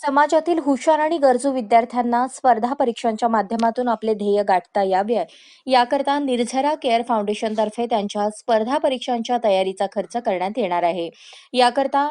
समाजातील हुशार आणि गरजू विद्यार्थ्यांना स्पर्धा परीक्षांच्या माध्यमातून आपले ध्येय गाठता यावे. याकरता निर्झरा केअर फाउंडेशनतर्फे त्यांच्या स्पर्धा परीक्षांच्या तयारीचा खर्च करण्यात येणार आहे. याकरता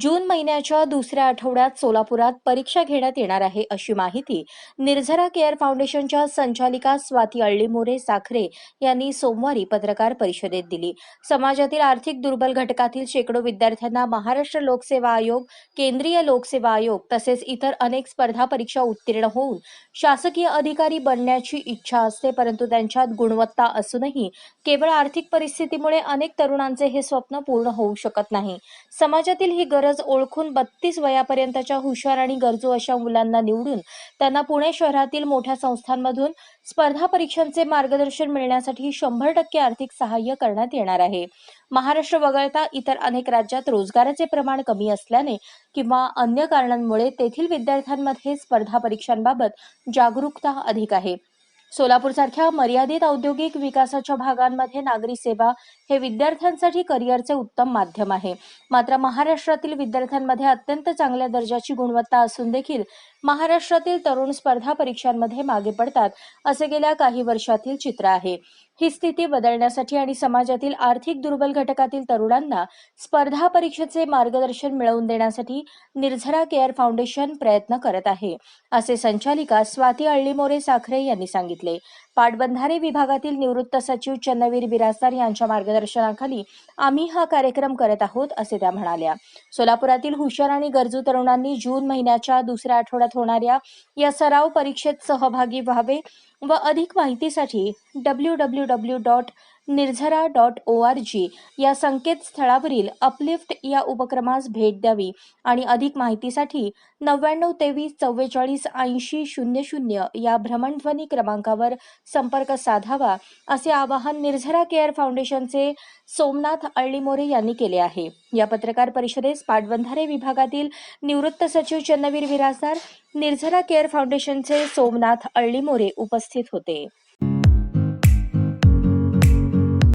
जून महिन्याच्या दुसऱ्या आठवड्यात सोलापुरात परीक्षा घेण्यात येणार आहे अशी माहिती निर्झरा केअर फाउंडेशनच्या संचालिका स्वाती अळ्ळीमोरे साखरे यांनी सोमवारी पत्रकार परिषदेत दिली. समाजातील आर्थिक दुर्बल घटकातील शेकडो विद्यार्थ्यांना महाराष्ट्र लोकसेवा आयोग केंद्रीय लोकसेवा आयोग तसेच इतर अनेक स्पर्धा परीक्षा उत्तीर्ण होऊन शासकीय अधिकारी बनण्याची इच्छा असते परंतु त्यांच्यात गुणवत्ता असूनही केवळ आर्थिक परिस्थितीमुळे अनेक तरुणांचे हे स्वप्न पूर्ण होऊ शकत नाही. समाजातील ही गरज ओळखून बत्तीस वयापर्यंतच्या हुशार आणि गरजू अशा मुलांना निवडून त्यांना पुणे शहरातील मोठ्या संस्थांमधून स्पर्धा परीक्षांचे मार्गदर्शन मिळण्यासाठी शंभर टक्के आर्थिक सहाय्य करण्यात येणार आहे. महाराष्ट्र वगळता इतर अनेक राज्यात रोजगाराचे प्रमाण कमी असल्याने किंवा अन्य कारणांमुळे तेथील विद्यार्थ्यांमध्ये स्पर्धा परीक्षांबाबत जागरूकता अधिक आहे. सोलापूरसारख्या मर्यादित औद्योगिक विकासाच्या भागांमध्ये नागरी सेवा हे विद्यार्थ्यांसाठी करिअरचे उत्तम माध्यम आहे. मात्र महाराष्ट्रातील विद्यार्थ्यांमध्ये अत्यंत चांगल्या दर्जाची गुणवत्ता असून देखील महाराष्ट्रातील तरुण स्पर्धा परीक्षांमध्ये मागे पडतात असे गेल्या काही वर्षातील चित्र आहे. ही स्थिती बदलण्यासाठी आणि समाजातील आर्थिक दुर्बल घटकातील तरुणांना स्पर्धा परीक्षेचे मार्गदर्शन मिळवून देण्यासाठी निर्झरा केअर फाउंडेशन प्रयत्न करत आहे असे संचालिका स्वाती अळ्ळीमोरे साखरे यांनी सांगितले. पाटबंधारे विभागातील निवृत्त सचिव चन्नवीर बिरासदार यांच्या मार्गदर्शनाखाली आम्ही हा कार्यक्रम करत आहोत असे त्या म्हणाल्या. सोलापुरातील हुशार आणि गरजू तरुणांनी जून महिन्याच्या दुसऱ्या आठवड्यात होणाऱ्या या सराव परीक्षेत सहभागी व्हावे व अधिक माहितीसाठी W W W dot Nirjhara dot O R G या संकेतस्थळावरील अपलिफ्ट या उपक्रमास भेट द्यावी आणि अधिक माहितीसाठी नव्याण्णव तेवीस चव्वेचाळीस ऐंशी शून्य शून्य या भ्रमणध्वनी क्रमांकावर संपर्क साधावा असे आवाहन निर्झरा केअर फाउंडेशनचे सोमनाथ अळ्ळीमोरे यांनी केले आहे. या पत्रकार परिषदेस पाटबंधारे विभागातील निवृत्त सचिव चन्नवीर विराजदार निर्झरा केअर फाउंडेशनचे सोमनाथ अळ्ळीमोरे उपस्थित होते.